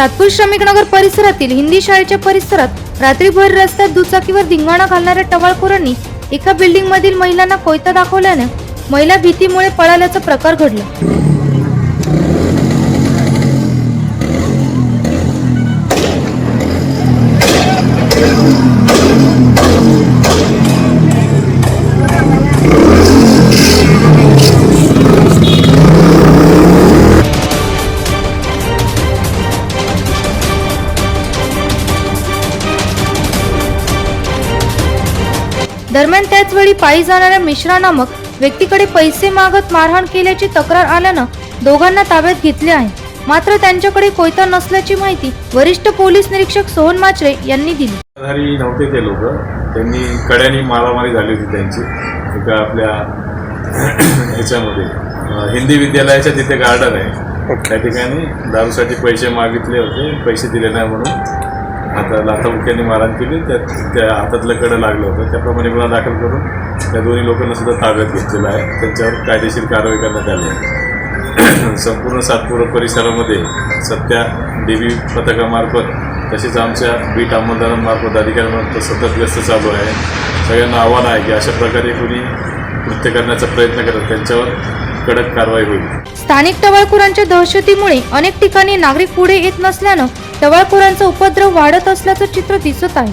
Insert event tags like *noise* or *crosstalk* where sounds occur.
सातपूर श्रमिकनगर परिसरातील हिंदी शाळेच्या परिसरात रात्रीभर रस्त्यात दुचाकीवर धिंगाणा घालणाऱ्या टवाळखोरांनी एका बिल्डिंग मधील महिलांना कोयता दाखवल्याने महिला भीतीमुळे पळाल्याचा प्रकार घडला. दरम्यान त्याच वेळी पायी जाणाऱ्या मिश्रा नामक व्यक्तीकडे पैसे मागत मारहाण केल्याची तक्रार आल्यानं दोघांना ताब्यात घेतले आहे. मात्र त्यांच्याकडे कोयता नसल्याची माहिती वरिष्ठ पोलीस निरीक्षक सोहन माचरे यांनी दिली. नव्हते ते लोक. त्यांनी कड्यानी मारामारी झाली होती त्यांची. एका आपल्या ह्याच्यामध्ये हिंदी विद्यालयाच्या तिथे गार्डन आहे. त्या ठिकाणी दारूसाठी पैसे मागितले होते. पैसे दिले नाही म्हणून आता लाथामुख्याने मारहाण केली त्या त्या हातातलं कडं लागलं होतं. त्याप्रमाणे गुन्हा दाखल करून त्या दोन्ही लोकांना सुद्धा ताब्यात घेतलेला आहे. त्यांच्यावर कायदेशीर कारवाई करण्यात आली आहे. *clears throat* संपूर्ण सातपूर परिसरामध्ये सध्या देवी पथकामार्फत तसेच आमच्या बीट अंमलदारांमार्फत अधिकाऱ्यांमार्फत सतत व्यस्त चालू आहे. सगळ्यांना आव्हान आहे की अशा प्रकारे कोणी कृत्य करण्याचा प्रयत्न करत त्यांच्यावर कडक कारवाई होईल. स्थानिक टवाळखोरांच्या दहशतीमुळे अनेक ठिकाणी नागरिक पुढे येत नसल्यानं टवाळखोरांचा उपद्रव वाढत असल्याचं चित्र दिसत आहे.